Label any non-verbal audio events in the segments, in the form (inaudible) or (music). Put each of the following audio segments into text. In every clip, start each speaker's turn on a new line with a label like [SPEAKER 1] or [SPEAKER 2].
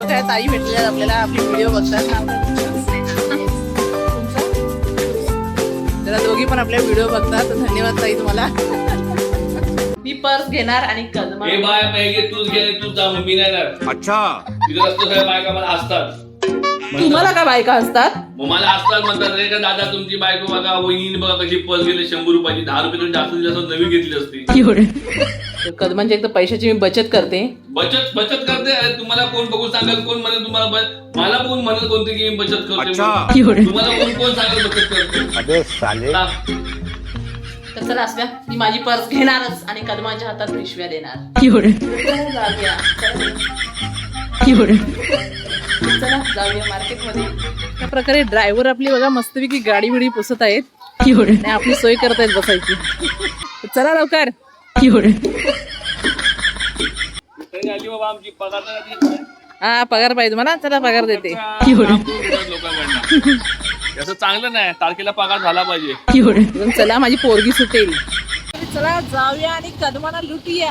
[SPEAKER 1] काय ताई भेटल्या आपल्याला. आपली व्हिडिओ बघतात. जरा दोघी पण आपल्या व्हिडिओ बघतात. धन्यवाद ताई तुम्हाला. मी पर्स घेणार आणि कदमा
[SPEAKER 2] हे बाय पाहिजे तूच घे तूच जा मी नाही
[SPEAKER 3] अच्छा.
[SPEAKER 2] तिथे रस्ते सगळ्या बायका मला असतात
[SPEAKER 1] तुम्हाला का बायका असतात?
[SPEAKER 2] मग मला असतात म्हणतात रे का दादा तुमची बायको बघा वहिनी बघा कशी पल गेले शंभर रुपयाची दहा रुपये जास्त नवी घेतली असती.
[SPEAKER 1] कदमांची एक तर पैशाची मी बचत करते.
[SPEAKER 2] बचत बचत करते. अरे तुम्हाला कोण बघून सांगेल कोण म्हणेल तुम्हाला ब- मला कोण म्हणेल कोणते की मी बचत करते. म्हणून. तुम्हाला कोण कोण सांगेल बचत करते.
[SPEAKER 1] तर चला असल्या मी माझी पर्स घेणारच आणि कदमांच्या हातात पिशव्या देणार. जाऊया. चला जाऊया मार्केटमध्ये त्या प्रकारे ड्रायव्हर आपली बघा मस्तपैकी गाडी बिडी पुसत आहेत आणि आपली सोय करत आहेत बसायची चला लवकर. हा पगार पाहिजे मला चला पगार देते
[SPEAKER 2] असं चांगलं नाही तारखेला पगार झाला पाहिजे
[SPEAKER 1] चला माझी पोरगी सुटेल चला जाऊया आणि कदमाना लुटूया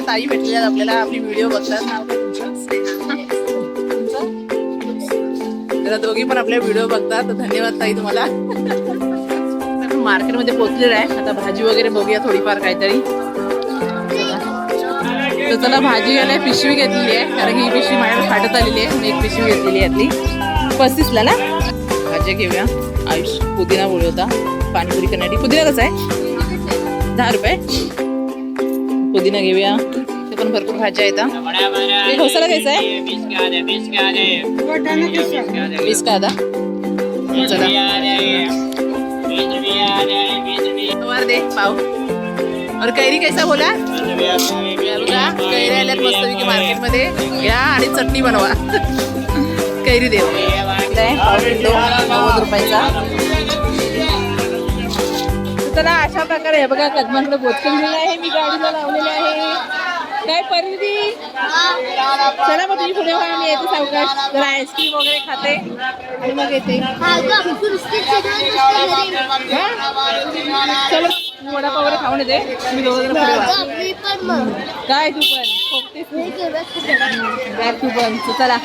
[SPEAKER 1] सगळ्या ताई भेटलेल्या आपल्याला. आपली व्हिडिओ बघतात. तुमचं? जरा दोघी पण आपल्या व्हिडिओ बघतात. तर धन्यवाद ताई तुम्हाला. मार्केटमध्ये पोहोचलेलं आहे. आता भाजी वगैरे बघूया थोडीफार काहीतरी. तर चला भाजी घ्यायला पिशवी घेतलेली आहे. कारण की ही पिशवी माझ्याकडे फाटत आलेली आहे. मी एक पिशवी घेतलेली आहे यातली पस्तीसला ना? भाज्या घेऊया. आयुष पुदिना बोलवता. पाणीपुरी करण्यासाठी. पुदिना कसा आहे? दहा रुपये. पुदिना घेऊया. ते पण भरपूर भाज्या आहेत ढोसाला घ्यायचा आहे वीस का आता? चला. दे पाव. और कैरी कैसा बोला? या बघा कैरी आल्यात मस्तपैकी मार्केटमध्ये. घ्या आणि चटणी बनवा. (laughs) कैरी देव नव्वद रुपयाचा. चला अशा प्रकारे हे बघा कदमांकडे बोचकं लिहिलेलं आहे. मी गाडीला लावलेलं आहे. काय परिधी चला मग तुम्ही पुढे व्हा मी येते सावकाश. जरा आईस्क्रीम वगैरे खाते. आणि मग येते? चलो वडापाव वगैरे खाऊन येते. मी दोघं. काय तू पण? तू पण? चला.